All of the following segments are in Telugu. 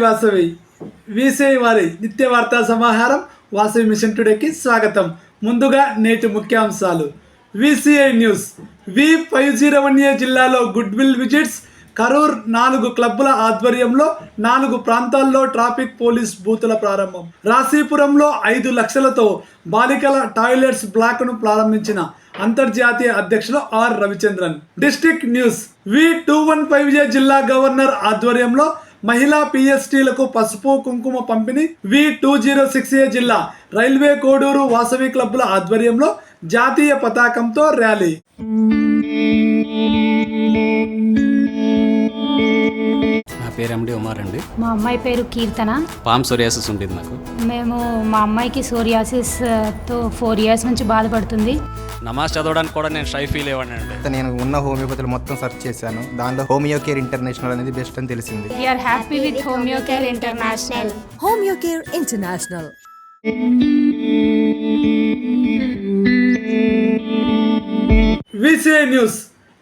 వాసవి. వీసీ వారి నిత్య వార్తా సమాహారం వాసవి మిషన్ టుడేకి స్వాగతం. ముందుగా నేటి ముఖ్యాంశాలు. VCI news. V five zero one A జిల్లాలో గుడ్ విల్ విజిట్స్ కరూర్ నాలుగు క్లబ్బుల ఆధ్వర్యంలో నాలుగు ప్రాంతాల్లో ట్రాఫిక్ పోలీస్ బూతుల ప్రారంభం. రాశీపురంలో ఐదు లక్షలతో బాలికల టాయిలెట్స్ బ్లాక్ను ప్రారంభించిన అంతర్జాతీయ అధ్యక్షులు R Ravichandran. District news. V two one five A జిల్లా గవర్నర్ ఆధ్వర్యంలో మహిళా పిఎస్టీలకు పసుపు కుంకుమ పంపిణీ V two zero six A జిల్లా రైల్వే కోడూరు వాసవి క్లబ్ల ఆధ్వర్యంలో జాతీయ పతాకంతో ర్యాలీ. పేరు ఎండి ఉమార్ అండి. మా అమ్మాయి పేరు కీర్తన. పామ్ సోరియాసిస్ ఉండేది నాకు మేము మా అమ్మాయికి సోరియాసిస్తో ఫోర్ ఇయర్స్ నుంచి బాధపడుతుంది. నమాజ్ చదవడానికి కూడా నేను షై ఫీల్ అయ్యాను అండి. నేను ఉన్న హోమియోపతులు మొత్తం సెర్చ్ చేశాను. దానిలో హోమియో కేర్ ఇంటర్నేషనల్ అనేది బెస్ట్ అని తెలిసింది. We are happy with homeo care international Home Care International. VCI news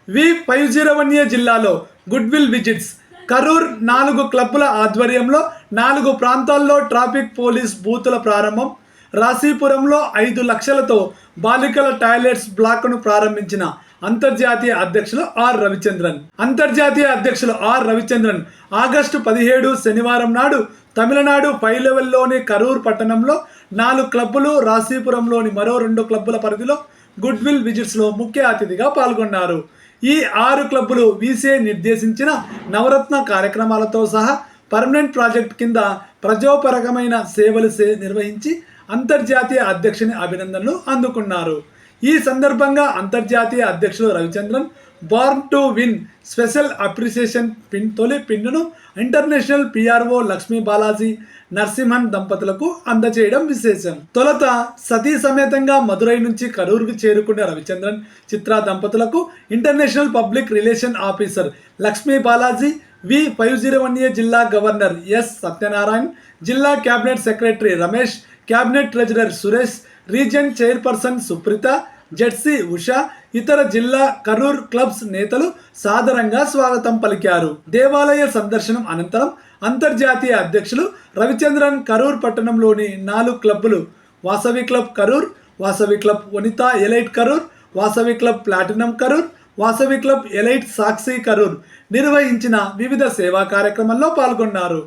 V five zero one A జిల్లాలో గుడ్ విల్ విజిట్స్ కరూర్ నాలుగు క్లబ్బుల ఆధ్వర్యంలో నాలుగు ప్రాంతాల్లో ట్రాఫిక్ పోలీస్ బూతుల ప్రారంభం. రాశీపురంలో ఐదు లక్షలతో బాలికల టాయిలెట్స్ బ్లాక్ను ప్రారంభించిన అంతర్జాతీయ అధ్యక్షులు ఆర్ రవిచంద్రన్. అంతర్జాతీయ అధ్యక్షులు ఆర్ రవిచంద్రన్ ఆగస్టు పదిహేడు శనివారం నాడు తమిళనాడు పై లెవెల్లోని కరూర్ పట్టణంలో నాలుగు క్లబ్బులు రాశీపురంలోని మరో రెండు క్లబ్బుల పరిధిలో గుడ్విల్ విజిట్స్లో ముఖ్య అతిథిగా పాల్గొన్నారు. ఈ ఆరు క్లబ్బులు వీసే నిర్దేశించిన నవరత్న కార్యక్రమాలతో సహా పర్మనెంట్ ప్రాజెక్ట్ కింద ప్రజోపరకమైన సేవలు సే నిర్వహించి అంతర్జాతీయ అధ్యక్షుని అభినందనలు అందుకున్నారు. ఈ సందర్భంగా అంతర్జాతీయ అధ్యక్షులు Ravichandran born to win special appreciation pin తొలి పిన్నును ఇంటర్నేషనల్ పిఆర్ఓ లక్ష్మీ బాలాజీ నరసింహన్ దంపతులకు అందజేయడం విశేషం. తొలుత సతీ సమేతంగా మదురై నుంచి కరూరుకు చేరుకున్న రవిచంద్రన్ చిత్ర దంపతులకు international public relation officer Lakshmi Balaji V five zero one A జిల్లా గవర్నర్ ఎస్ సత్యనారాయణ్ జిల్లా cabinet secretary Ramesh cabinet treasurer Suresh region chairperson Supreetha ZC Usha ఇతర జిల్లా కరూర్ క్లబ్స్ నేతలు సాదరంగా స్వాగతం పలికారు. దేవాలయ సందర్శనం అనంతరం అంతర్జాతీయ అధ్యక్షులు రవిచంద్రన్ కరూర్ పట్టణంలోని నాలుగు క్లబ్బులు Vasavi club Karur Vasavi club Vanitha elite Karur Vasavi club platinum Karur Vasavi club elite Sakshi Karur నిర్వహించిన వివిధ సేవా కార్యక్రమాల్లో పాల్గొన్నారు.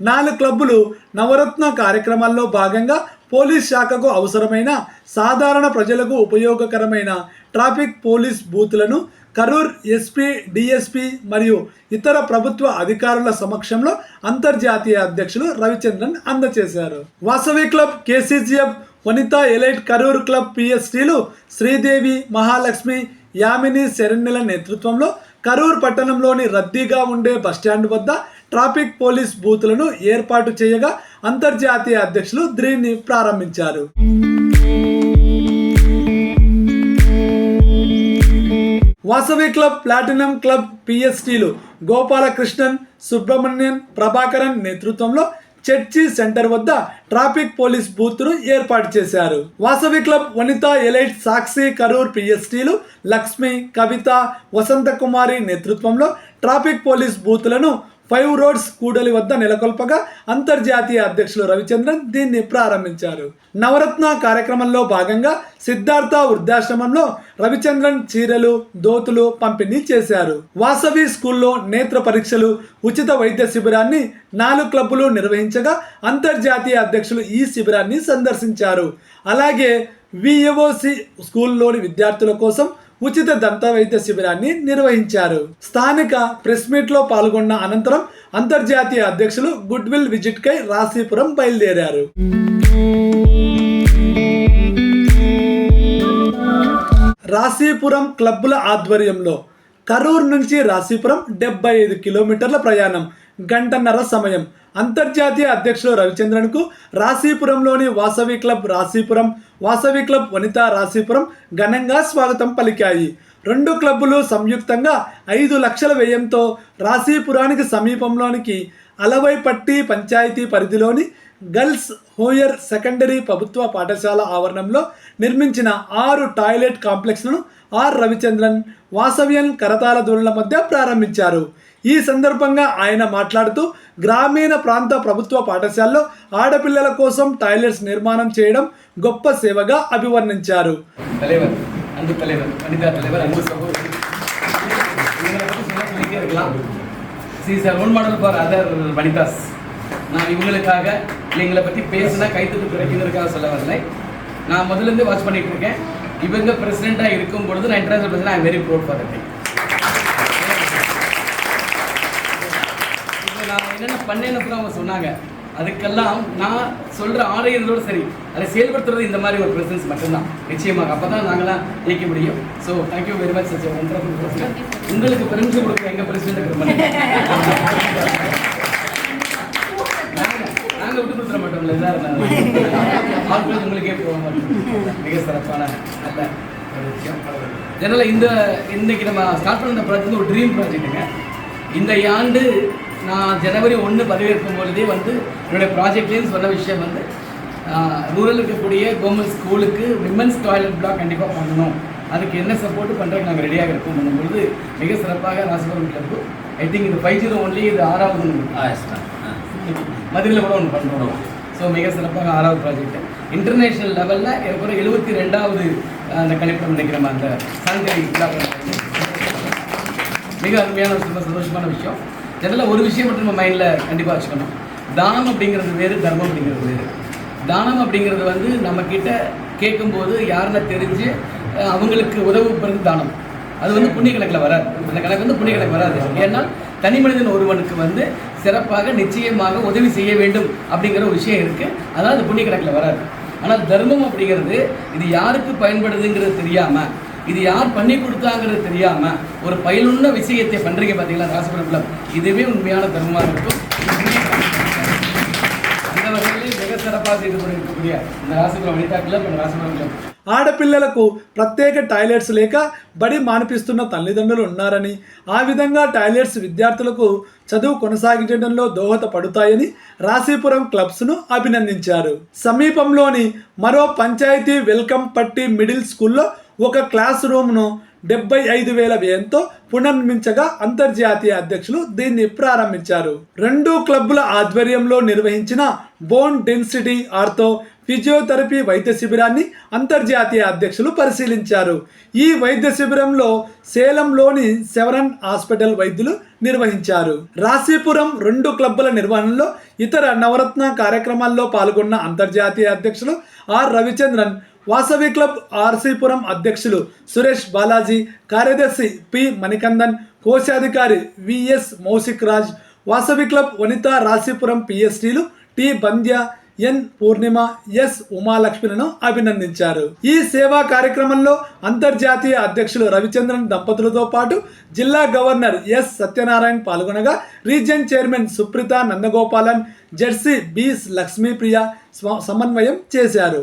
నాలుగు క్లబ్బులు నవరత్న కార్యక్రమాల్లో భాగంగా పోలీస్ శాఖకు అవసరమైన సాధారణ ప్రజలకు ఉపయోగకరమైన ట్రాఫిక్ పోలీస్ బూత్లను కరూర్ ఎస్పీ డిఎస్పి మరియు ఇతర ప్రభుత్వ అధికారుల సమక్షంలో అంతర్జాతీయ అధ్యక్షులు రవిచంద్రన్ అందజేశారు Vasavi club KCGF Vanitha elite Karur club పిఎస్టీలు Sridevi Mahalakshmi Yamini శరణ్యుల నేతృత్వంలో కరూర్ పట్టణంలోని రద్దీగా ఉండే బస్టాండ్ వద్ద ట్రాఫిక్ పోలీస్ బూతులను ఏర్పాటు చేయగా అంతర్జాతీయ అధ్యక్షులు దీన్ని ప్రారంభించారు. వాసవి క్లబ్ ప్లాటినం క్లబ్ పిఎస్టీలు గోపాలకృష్ణన్ సుబ్రహ్మణ్యన్ ప్రభాకరన్ నేతృత్వంలో చర్చి సెంటర్ వద్ద ట్రాఫిక్ పోలీస్ బూత్ను ఏర్పాటు చేశారు. వాసవి క్లబ్ వనిత ఎలైట్ సాక్షి కరూర్ పిఎస్టీలు లక్ష్మి కవిత వసంతకుమారి నేతృత్వంలో ట్రాఫిక్ పోలీస్ బూత్లను ఫైవ్ రోడ్స్ కూడలి వద్ద నెలకొల్పగా అంతర్జాతీయ అధ్యక్షులు రవిచంద్రన్ దీన్ని ప్రారంభించారు. నవరత్న కార్యక్రమంలో భాగంగా సిద్ధార్థ వృద్ధాశ్రమంలో రవిచంద్రన్ చీరలు దోతులు పంపిణీ చేశారు. వాసవి స్కూల్లో నేత్ర పరీక్షలు ఉచిత వైద్య శిబిరాన్ని నాలుగు క్లబ్బులు నిర్వహించగా అంతర్జాతీయ అధ్యక్షులు ఈ శిబిరాన్ని సందర్శించారు. అలాగే విఏఓసి స్కూల్లోని విద్యార్థుల కోసం ఉచిత దంత వైద్య శిబిరాన్ని నిర్వహించారు. స్థానిక ప్రెస్ మీట్లో పాల్గొన్న అనంతరం అంతర్జాతీయ అధ్యక్షులు గుడ్ విల్ విజిట్ కై రాశీపురం బయలుదేరారు. రాశీపురం క్లబ్బుల ఆధ్వర్యంలో కరూర్ నుంచి రాశీపురం డెబ్బై ఐదు కిలోమీటర్ల ప్రయాణం. గంటన్నర సమయం. అంతర్జాతీయ అధ్యక్షులు రవిచంద్రన్కు రాశీపురంలోని వాసవి క్లబ్ రాశీపురం వాసవి క్లబ్ వనితా రాశీపురం ఘనంగా స్వాగతం పలికాయి. రెండు క్లబ్బులు సంయుక్తంగా ఐదు లక్షల వ్యయంతో రాశీపురానికి సమీపంలోనికి అలవైపట్టి పంచాయతీ పరిధిలోని గర్ల్స్ హోయర్ సెకండరీ ప్రభుత్వ పాఠశాల ఆవరణంలో నిర్మించిన ఆరు టాయిలెట్ కాంప్లెక్స్లను ఆర్ రవిచంద్రన్ వాసవ్యన్ కరతాల దూరల మధ్య ప్రారంభించారు. ఈ సందర్భంగా ఆయన మాట్లాడుతూ గ్రామీణ ప్రాంత ప్రభుత్వ పాఠశాలలో ఆడపిల్లల కోసం టాయిలెట్స్ నిర్మాణం చేయడం గొప్ప సేవగా అభివర్ణించారు தலைவர் அன்பு தலைவர் வனிதா தலைவர் அன்பு சகோதரி இவங்களை பத்தி சொன்னா சொல்லிட்டே இருக்கலாம் C sir role model for other Vanitha's நான் இவங்களுக்காக இல்லைங்களை பற்றி பேசினா கைத்தட்டு கிடைக்கிறதுக்காக சொல்ல வரலை நான் முதல்ல இருந்து வாட்ச் பண்ணிட்டு இருக்கேன் இவங்க பிரசிடெண்ட்டாக இருக்கும் பொழுது நான் international president I very proud for that பண்ணேன்னு கூட அவங்க சொன்னாங்க. அதுக்கெல்லாம் நான் சொல்கிற ஆணையர்களோடு சரி அதை செயல்படுத்துறது இந்த மாதிரி ஒரு பிரசன்ஸ் மட்டும்தான். நிச்சயமாக அப்போ தான் நாங்களாம் இயக்க முடியும். So thank you very much such ஒன்றரை உங்களுக்கு பெருமிஷன் கொடுக்க எங்கள் பிரசிடண்ட் நாங்கள் விட்டு கொடுத்துட மாட்டோம்ல இதாக இருந்தாலும் ஆட்கள் உங்களுக்கே போக மாட்டோம். மிக சிறப்பான நல்ல விஷயம். ஜெனரலாக இந்த இன்னைக்கு நம்ம ஸ்டார்ட் பண்ண ப்ராஜெக்ட் ஒரு ட்ரீம் ப்ராஜெக்ட்டுங்க இந்த ஆண்டு நான் ஜனவரி ஒன்று பதவியேற்கும் பொழுதே வந்து என்னுடைய ப்ராஜெக்ட்லேயும் சொன்ன விஷயம் வந்து ரூரல் இருக்கக்கூடிய கவர்மெண்ட் ஸ்கூலுக்கு விமன்ஸ் டாய்லெட் பிளாக் கண்டிப்பாக பண்ணணும். அதுக்கு என்ன சப்போர்ட் பண்ணுறதுக்கு நாங்கள் ரெடியாக இருக்கோம் பண்ணும்பொழுது மிக சிறப்பாக ராசிபுரம் கிளப்பு ஐ திங்க் இந்த ஃபைவ் ஜீரோ ஒன்லி இது ஆறாவது மதுரையில் கூட ஒன்று பண்ணுறோம் ஸோ மிக சிறப்பாக ஆறாவது ப்ராஜெக்ட் இன்டர்நேஷ்னல் லெவலில் இருக்கிற எழுபத்தி ரெண்டாவது அந்த கழிப்பிடம் நினைக்கிறோம் அந்த சானிடரி மிக அருமையான ஒரு ரொம்ப சந்தோஷமான விஷயம். ஜெனரலாக ஒரு விஷயம் மட்டும் நம்ம மைண்டில் கண்டிப்பாக வச்சுக்கணும். தானம் அப்படிங்கிறது வேறு தர்மம் அப்படிங்கிறது வேறு. தானம் அப்படிங்கிறது வந்து நம்மக்கிட்ட கேட்கும்போது யாருன்னா தெரிஞ்சு அவங்களுக்கு அவங்களுக்கு உதவுறது தானம். அது வந்து புண்ணிய கணக்கில் வராது. அந்த கணக்கு வந்து புண்ணிய கணக்கு வராது. ஏன்னால் தனி மனிதன் ஒருவனுக்கு வந்து சிறப்பாக நிச்சயமாக உதவி செய்ய வேண்டும் அப்படிங்கிற ஒரு விஷயம் இருக்குது அதனால் அது புண்ணிய கணக்கில் வராது. ஆனால் தர்மம் அப்படிங்கிறது இது யாருக்கு பயன்படுதுங்கிறது தெரியாமல் இது யார் பண்ணி கொடுத்தாங்கிறது தெரியாமல் ஒரு பயனுள்ள விஷயத்தை பண்ணுறீங்க பார்த்தீங்களா ராசிபுரம் இதுவே உண்மையான தர்மமா இருக்கும் அந்த வகையிலே மிக சிறப்பாக செய்து கொண்டிருக்கக்கூடிய இந்த ராசிபுரம் வனிதா கிளப் அந்த ராசிபுரம் கிளப் ఆడపిల్లలకు ప్రత్యేక టాయిలెట్స్ లేక బడి మానిపిస్తున్న తల్లిదండ్రులు ఉన్నారని ఆ విధంగా టాయిలెట్స్ విద్యార్థులకు చదువు కొనసాగించడంలో దోహదపడతాయని రాశీపురం క్లబ్స్ను అభినందించారు సమీపంలోని మరో పంచాయతీ వెల్కమ్ పట్టి మిడిల్ స్కూల్లో ఒక క్లాస్ రూమ్ను డెబ్బై ఐదు వేల వ్యయంతో పునర్మించగా అంతర్జాతీయ అధ్యక్షులు దీన్ని ప్రారంభించారు. రెండు క్లబ్బుల ఆధ్వర్యంలో నిర్వహించిన బోన్ డెన్సిటీ ఆర్తో ఫిజియోథెరపీ వైద్య శిబిరాన్ని అంతర్జాతీయ అధ్యక్షులు పరిశీలించారు. ఈ వైద్య శిబిరంలో సేలంలోని సెవరన్ హాస్పిటల్ వైద్యులు నిర్వహించారు. రాశీపురం రెండు క్లబ్బుల నిర్వహణలో ఇతర నవరత్న కార్యక్రమాల్లో పాల్గొన్న అంతర్జాతీయ అధ్యక్షులు ఆర్. రవిచంద్రన్ వాసవి క్లబ్ ఆర్సీపురం అధ్యక్షులు సురేష్ బాలాజీ కార్యదర్శి పి. మణికందన్ కోశాధికారి విఎస్ మౌసిక్ రాజ్ వాసవి క్లబ్ వనిత రాశీపురం పిఎస్టీలు టి. బంద్య ఎన్ పూర్ణిమ ఎస్ ఉమాలక్ష్మిలను అభినందించారు. ఈ సేవా కార్యక్రమంలో అంతర్జాతీయ అధ్యక్షులు రవిచంద్రన్ దంపతులతో పాటు జిల్లా governor S Satyanarayana పాల్గొనగా region chairman Supreetha Nandagopalan ZC బీస్ లక్ష్మీప్రియ స్వ- సమన్వయం చేశారు.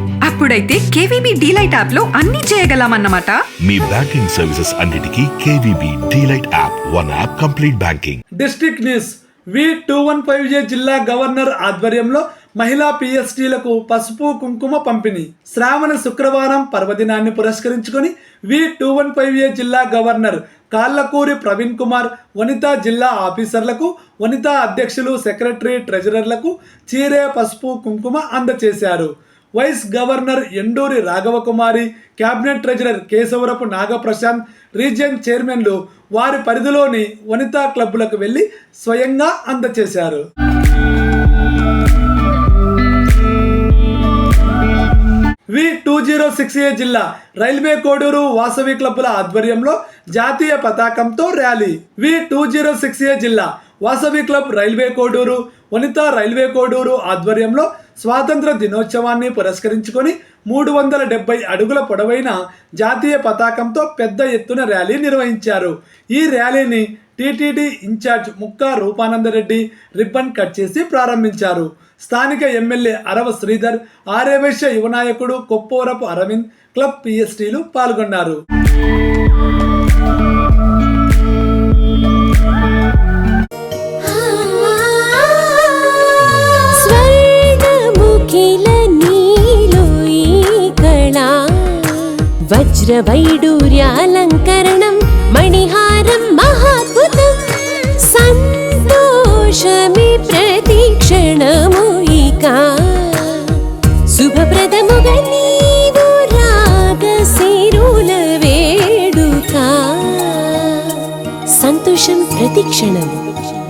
అప్పుడైతే కేవీబీ డీలైట్ యాప్లో అన్ని చేయగలమన్నమాట. మీ బ్యాంకింగ్ సర్వీసెస్ అన్నిటికీ KVB DLite app one app complete banking. District news V two one five A జిల్లా గవర్నర్ ఆధ్వర్యంలో మహిళా పిఎస్టీలకు పసుపు కుంకుమ పంపిణీ. శ్రావణ శుక్రవారం పర్వదినాన్ని పురస్కరించుకొని V two one five A జిల్లా గవర్నర్ కాళ్ళకూరి ప్రవీణ్ కుమార్ వనితా జిల్లా ఆఫీసర్లకు వనితా అధ్యక్షులు సెక్రటరీ ట్రెజరర్లకు చీరే పసుపు కుంకుమ అందజేశారు vice governor Enduri Raghavakumari cabinet treasurer Kesavarapu Nagaprasanth region చైర్మన్లు వారి పరిధిలోని వనితా క్లబ్బులకు వెళ్ళి స్వయంగా అందజేశారు V two zero six A జిల్లా రైల్వే కోడూరు వాసవి క్లబ్బుల ఆధ్వర్యంలో జాతీయ పతాకంతో rally. V two zero six A జిల్లా Vasavi club railway Koduru Vanitha railway Koduru ఆధ్వర్యంలో స్వాతంత్ర దినోత్సవాన్ని పురస్కరించుకొని మూడు వందల డెబ్బై అడుగుల పొడవైన జాతీయ పతాకంతో పెద్ద ఎత్తున ర్యాలీ నిర్వహించారు. ఈ ర్యాలీని TTD incharge Mukka Rupanandareddy ribbon cut చేసి ప్రారంభించారు. స్థానిక ఎమ్మెల్యే అరవ శ్రీధర్ ఆర్యవైశ్య యువ నాయకుడు కొప్పోరపు అరవింద్ క్లబ్ పిఎస్టీలు పాల్గొన్నారు. వజ్రవైడూర్యాలంకరణం మణిహారం మహాద్భుతం సంతోషమి ప్రతిక్షణము ఇక శుభప్రదముగా నీవు రాగశిరుల వేడుక సంతోషం ప్రతిక్షణం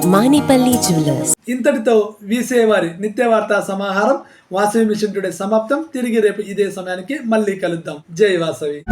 మానిపల్లి జ్యువెలర్స్ ఇంతటితో వీసే వారి నిత్య వార్తా సమాహారం వాసవి మిషన్ టుడే సమాప్తం. తిరిగి రేపు ఇదే సమయానికి మళ్ళీ కలుద్దాం. జై వాసవి.